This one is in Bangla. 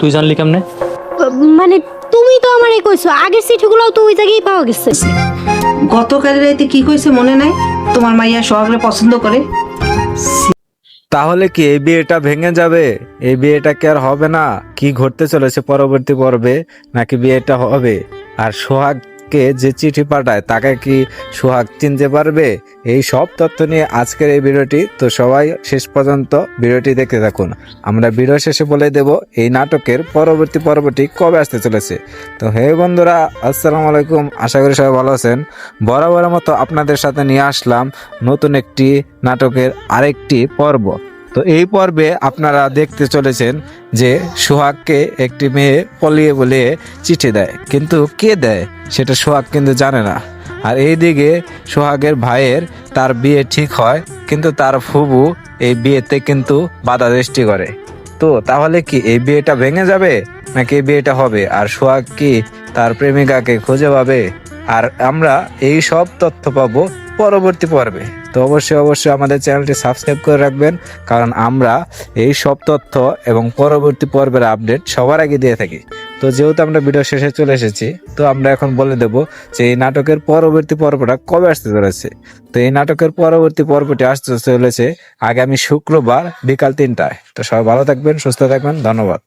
তুই জানলি কেমনে? মানে তুমি তো আমারে কইছো আগের চিঠিগুলো তো ওই জায়গায় পাওয়া গেছে। গতকাল রাইতে কি কইছে মনে নাই? তোমার মাইয়া সোহাগরে পছন্দ করে। তাহলে কি এই বিয়েটা ভেঙে যাবে? এই বিয়েটা কি আর হবে না? কি ঘটতে চলেছে পরবর্তী পর্বে? নাকি বিয়েটা হবে? আর সোহাগকে যে চিঠি পাঠায়, তাকে কি সোহাগ চিনতে পারবে? এই সব তথ্য নিয়ে আজকের এই ভিডিওটি। তো সবাই শেষ পর্যন্ত ভিডিওটি দেখতে থাকুন। আমরা ভিডিও শেষে বলে দেব, এই নাটকের পরবর্তী পর্বটি কবে আসতে চলেছে। তো হে বন্ধুরা, আসসালামু আলাইকুম। আশা করি সবাই ভালো আছেন। বরাবর মতো আপনাদের সাথে নিয়ে আসলাম নতুন একটি নাটকের আরেকটি পর্ব। তো এই পর্বে আপনারা দেখতে চলেছেন যে সোহাগকে একটি মেয়ে পলিয়ে বলে চিঠি দেয়। কিন্তু কে দেয় সেটা সোহাগ কিন্তু জানে না। আর এইদিকে সোহাগের ভাইয়ের তার বিয়ে ঠিক হয়, কিন্তু তার ফুবু এই বিয়েতে কিন্তু বাধা সৃষ্টি করে। তো তাহলে কি এই বিয়েটা ভেঙে যাবে নাকি এই বিয়েটা হবে? আর সোহাগ কি তার প্রেমিকাকে খুঁজে পাবে? আর আমরা এই সব তথ্য পাবো পরবর্তী পর্বে। তো অবশ্যই অবশ্যই আমাদের চ্যানেলটি সাবস্ক্রাইব করে রাখবেন, কারণ আমরা এই সব তথ্য এবং পরবর্তী পর্বের আপডেট সবার আগে দিয়ে থাকি। তো যেহেতু আমরা ভিডিও শেষে চলে এসেছি, তো আমরা এখন বলে দেব যে এই নাটকের পরবর্তী পর্বটা কবে আসতে চলেছে। তো এই নাটকের পরবর্তী পর্বটি আসতে চলেছে আগামী শুক্রবার বিকাল তিনটায়। তো সবাই ভালো থাকবেন, সুস্থ থাকবেন, ধন্যবাদ।